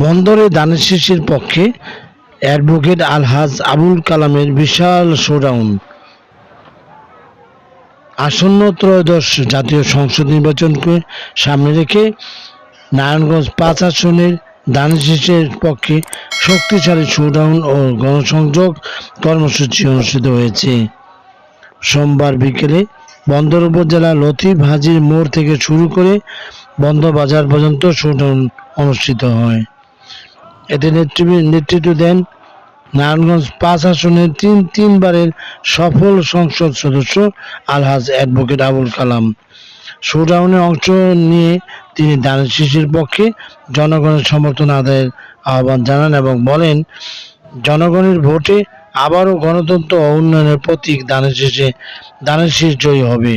বন্দরে দানের শীষের পক্ষে অ্যাডভোকেট আলহাজ আবুল কালামের বিশাল শোডাউন। আসন্ন ত্রয়োদশ জাতীয় সংসদ নির্বাচনকে সামনে রেখে নারায়ণগঞ্জ পাঁচ আসনের দানের পক্ষে শক্তিশালী শোডাউন ও গণসংযোগ কর্মসূচি অনুষ্ঠিত হয়েছে। সোমবার বিকেলে বন্দর উপজেলা লতিফ হাজির মোড় থেকে শুরু করে বন্দর বাজার পর্যন্ত শোডাউন অনুষ্ঠিত হয়। এতে নেতৃত্ব- নেতৃত্ব দেন নারায়ণগঞ্জ পাঁচ আসনের তিন, তিনবারের সফল সংসদ সদস্য আলহাজ অ্যাডভোকেট আবুল কালাম। শোডাউনে অংশ নিয়ে তিনি দানের শিশির পক্ষে জনগণের সমর্থন আদায়ের আহ্বান জানান এবং বলেন, জনগণের ভোটে আবারও গণতন্ত্র উন্নয়নের প্রতীক দানের শেষে, দানের জয়ী হবে।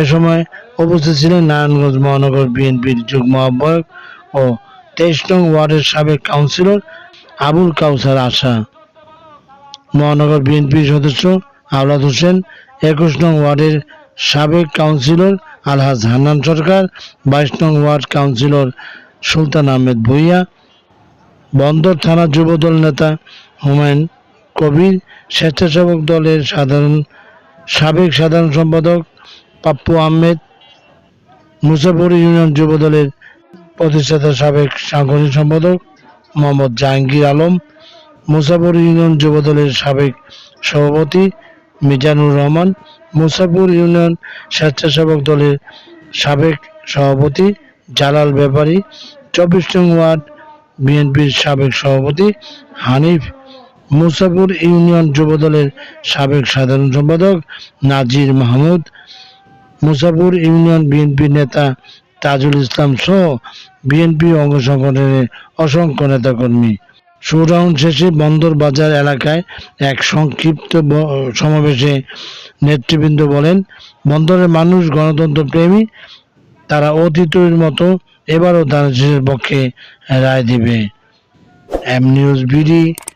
এ সময় উপস্থিত ছিলেন নারায়ণগঞ্জ মহানগর বিএনপির যুগ্ম আহ্বায়ক ও তেইশ নং ওয়ার্ডের সাবেক কাউন্সিলর আবুল কাউসার আশা। মহানগর বিএনপির সদস্য আওলাদ হোসেন, একুশ নং ওয়ার্ডের সাবেক কাউন্সিলর আলহাজ হান্নান সরকার, বাইশ নং ওয়ার্ড কাউন্সিলর সুলতান আহমেদ ভুইয়া, বন্দর থানা যুবদল নেতা হুমায়ুন কবির স্বেচ্ছাসেবক দলের সাধারণ, সাবেক সাধারণ সম্পাদক পাপ্পু আহমেদ, মুসাফর ইউনিয়ন যুবদলের প্রতিষ্ঠাতা সাবেক সাংগঠনিক সম্পাদক মোহাম্মদ জাহাঙ্গীর আলম, মুসাফর ইউনিয়ন যুবদলের সাবেক সভাপতি মিজানুর রহমান, মুসাফর ইউনিয়ন স্বেচ্ছাসেবক দলের সাবেক সভাপতি জালাল ব্যাপারী, চব্বিশ নং ওয়ার্ড বিএনপির সাবেক সভাপতি হানিফ মুসাফর ইউনিয়ন যুবদলের সাবেক সাধারণ সম্পাদক নাজির মাহমুদ, মুসাফর ইউনিয়ন বিএনপি নেতা তাজুল ইসলাম সহ বিএনপি অঙ্গ সংগঠনের অসংখ্য নেতাকর্মী। শোডাউন শেষে বন্দর বাজার এলাকায় এক সংক্ষিপ্ত সমাবেশে নেতৃবৃন্দ বলেন, বন্দরের মানুষ, গণতন্ত্র প্রেমী, তারা অতীতের মতো এবারও দানের পক্ষে রায় দিবে। এম নিউজ বিডি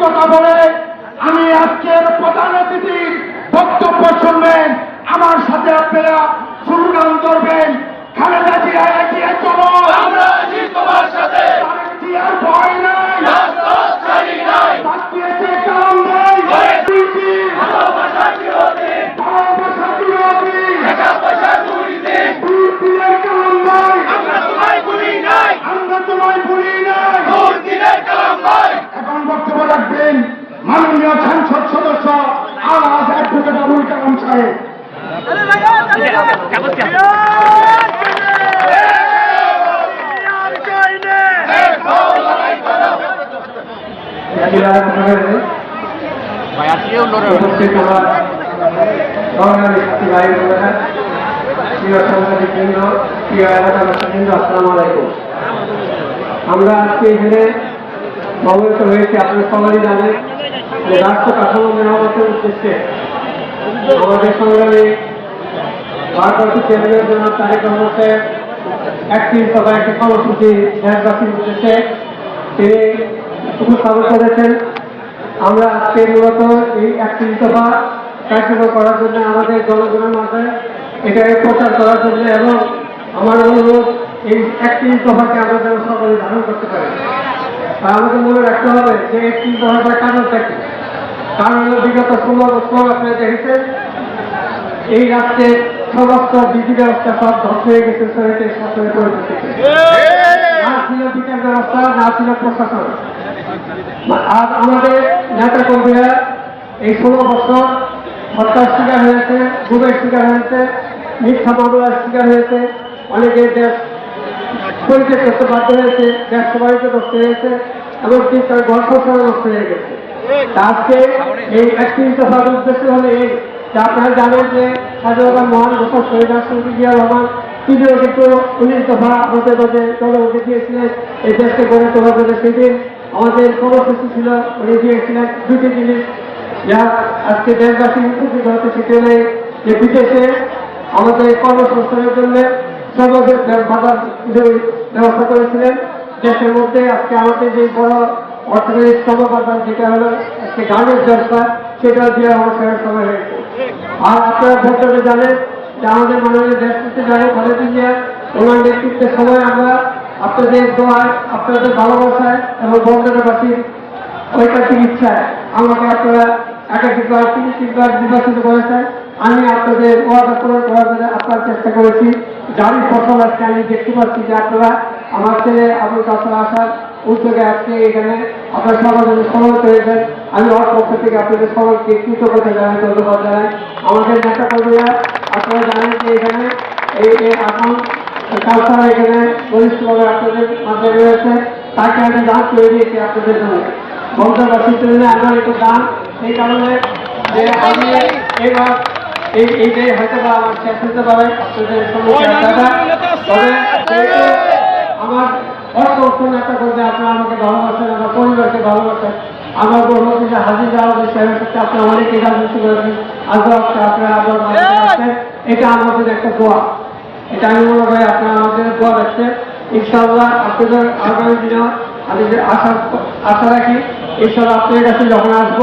কথা বলে রাখবেন। মাননীয় সংসদ সদস্য আওয়াজ অ্যাডভোকেট আবুল কালাম সাহেব। আমরা আজকে এখানে সমবেত হয়েছে আপনি সবাই জানেন যে রাষ্ট্র কাঠামো মেরামতের উদ্দেশ্যে আমাদের সংগ্রামী ভারতবর্ষ কেন্দ্রীয় জন্য তারেক রহমানকে একটি সভায় একটি কর্মসূচি দেশবাসীর উদ্দেশ্যে তিনি উপস্থাপন করেছেন। আমরা আজকে মূলত এই একটি দফা কার্যকর করার জন্য আমাদের জনগণের মাঝে এটাকে প্রচার করার জন্য এবং আমার অনুরোধ, এই একটি সভাকে আমরা যেন সকলে ধারণ করতে পারি। আমাদের মনে রাখতে হবে যে একটি কারণটা কি কারণ হলো বিগত ষোলো বছর আপনারা দেখেছেন, এই রাষ্ট্রে সমস্ত বিধি ব্যবস্থা সব ধ্বংস হয়ে গেছে শহীদের শাসনের পরিস্থিতিতে না ছিল বিচার ব্যবস্থা, না ছিল প্রশাসন। আর আমাদের নেতা কর্মীরা এই ষোলো বছর হত্যার শিকার হয়েছে, গুমের শিকার হয়েছে, মিথ্যা মামলার শিকার হয়েছে অনেকে দেশ পরিচয় করতে বাধ্য হয়েছে দেশ সবাইকে নষ্ট হয়েছে, এমনকি তার গল্প নষ্ট হয়ে গেছে। আজকে এই একত্রিশ দফার উদ্দেশ্য হলে এই যে আপনারা জানেন যে স্বাধীনতা মহান ঘোষক শহীদ রাষ্ট্রপতি জিয়া রহমান তিনিও কিন্তু উনিশ দফা আমাদের মাঝে জনগণকে দিয়েছিলেন, এই দেশকে গড়ে তোলার জন্য সেদিন আমাদের কর্মসূচি ছিল, উনি দিয়েছিলেন দুটি জিনিস। যা আজকে দেশবাসী উপকৃত হতে সেটি হলে যে বিদেশে আমাদের কর্মসংস্থানের জন্য ব্যবস্থা করেছিলেন, দেশের মধ্যে আজকে আমাদের যে বড় অর্থনৈতিক সমাধান যেটা হলো, আজকে গার্মেন্টস ব্যবসা সেটা দিয়ে অনুষ্ঠানের সময় হয়েছে আর আপনারা ভোটারে জানেন যে আমাদের মাননীয় দেশপতি জানেন খালেদা জিয়া ওনার নেতৃত্বের সময় আমরা আপনাদের দোয়ায়, আপনাদের ভালোবাসায় এবং বন্দরবাসীর ঐকান্তিক ইচ্ছায় আমাকে আপনারা একাধিকবার তিন তিনবার নির্বাচিত করেছেন। আমি আপনাদের ওয়াদা পূরণ করার জন্য আপনার চেষ্টা করেছি। যারই ফসল আজকে আমি দেখতে পাচ্ছি যে আপনারা আমার ছেলে আবুল কাসর আসার উদ্যোগে আজকে এখানে আপনার সবার জন্য স্মরণ করেছেন আমি ওর পক্ষ থেকে আপনাদের সবাইকে কৃতজ্ঞতা জানাই, ধন্যবাদ জানাই। আমাদের নেতা কর্মীরা, আপনারা জানেন যে এখানে এই এখন কালচার এখানে বলিষ্ঠভাবে আপনাদের মাঝে রয়েছে। তাকে আমি দান করে দিয়েছি আপনাদের জন্য। বন্ধবাসীর জন্য আমার একটু দান। সেই কারণে যে আমি এবার এই এই হয়তো বা আমার শেষ হতে পারে আপনাদের তবে আমার অসংখ্য নেতা করতে আপনারা আমাকে ভালোবাসেন আমার পরিবারকে ভালোবাসেন। আমার বড় হচ্ছে হাজির যাওয়া যে সাথে আপনারা অনেকে রাজনীতি করেছেন আজও আপনারা আমার আছেন এটা আমাদের একটা দোয়া। এটা আমি মনে করি আপনারা আমাদের দোয়া রাখছেন। ইনশাআল্লাহ আপনাদের আগামী দিনেও আমি আশা আশা রাখি ইনশাআল্লাহ আপনাদের কাছে যখন আসব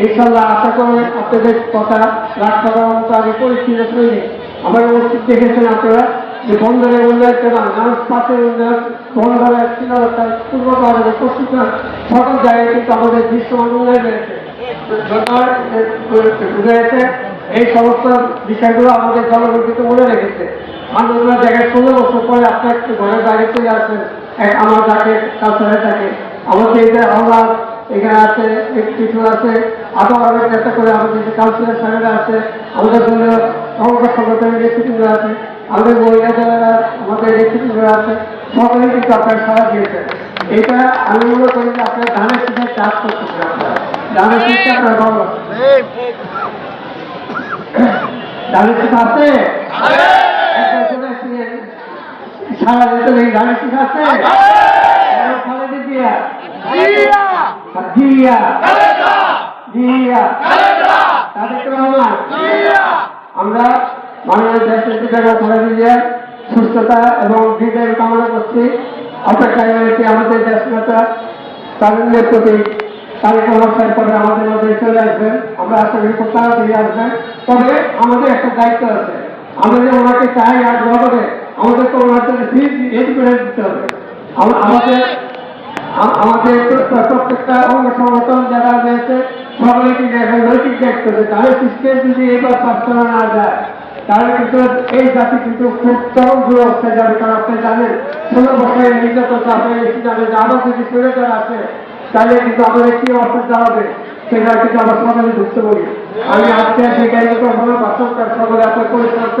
ইনশাআল্লাহ আশা করে আপনাদের কথা রাখতে পারার মতো আমি পরিস্থিতি তৈরি। আমার উপস্থিত দেখেছেন আপনারা যে বন্দরের উন্নয়ন এবং মানুষ পাশের উন্নয়ন বন্দরের স্থিরতা পূর্বকাল এবং পশ্চিমকাল সকল জায়গায় কিন্তু আমাদের দৃশ্যমান উন্নয়ন রয়েছে। এই সমস্ত বিষয়গুলো আমাদের জনগণ কিন্তু মনে রেখেছে। আন্দোলনের জায়গায় ষোলো বছর পরে আপনার একটু ঘরের বাইরে চলে আসেন আমার যাকে কালচারে থাকে আমাদের আমরা এখানে আছে কিছু আছে। আরও অনেক চেষ্টা করে আমাদের যে কাউন্সিলর সাহেবরা আছে আমাদের জন্য সমগ্র সংগঠনের নেতৃত্ব আছে। আমাদের মহিলা যারা আমাদের নেতৃত্ব আছে। সকলে কিন্তু আপনার সারা দিয়েছেন। এটা আমি মনে করি যে আপনার ধানের শীতের চাষ করতেছেন আপনারা। ধানের শীতটা আপনার ভালো ধানের শীত আছে। সারা দিতে ধানের শীত আছে? খালেদি দিয়া জিয়া জিয়া তাদের রহমান আমরা দেশের খালেদি জিয়ার সুস্থতা এবং দীর্ঘায়ু কামনা করছি। অপেক্ষায় রয়েছে আমাদের দেশ নেতা তাদের প্রতি। তারেক রহমান পরে আমাদের মধ্যে চলে আসবেন। আমরা আশা করি খুব তাড়াতাড়ি আসবেন। তবে আমাদের একটা দায়িত্ব আছে। আমরা যে ওনাকে চাই আর আমাদের তো ওনার জন্য ফিজ করে দিতে হবে। আমাদের আমাদের প্র- প্রত্যেকটা অঙ্গ সংগঠন যারা রয়েছে, সকলে কিন্তু এখন নৈতিক দায়িত্ব আছে তাদের সিস্টেম যদি এবার পাস না যায়, তাহলে কিন্তু এই জাতি কিন্তু খুব চরম দুরবস্থায় যাবে। কারণ আপনি জানেন, ষোলো বছরের নির্যাতন আপনি এসে যাবেন যে আবার যদি চলে যারা আছে, তাহলে কিন্তু আমাদের কি অবস্থা দাঁড়াবে? সেটা কিন্তু আমরা সকালে ঢুকতে পারি। আমি আজকে আমার বাসনকার সকলে আপনার পরিচালিত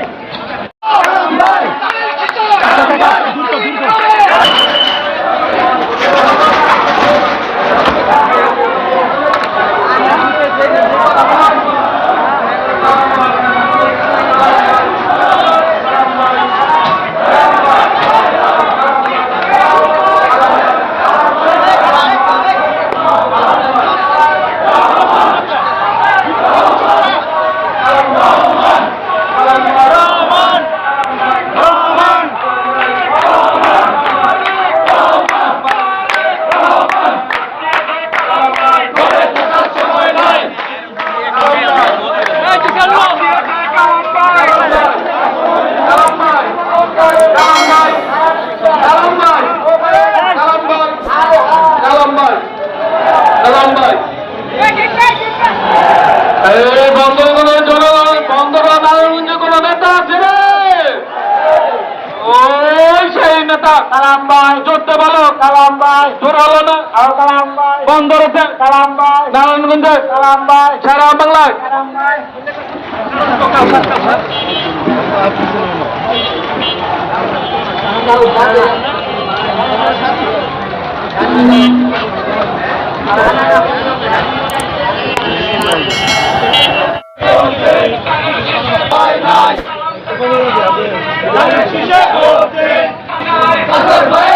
বন্দরগণের জনগণ বন্দরগণ নারায়ণগঞ্জে কোন নেতা আছে রে ওই সেই নেতা কালাম ভাই, জোরতে বলো, কালাম ভাই, জোর হলো না। আর কালাম ভাই বন্দরেতে কালাম ভাই নারায়ণগঞ্জে সারা বাংলায় Azerbaycan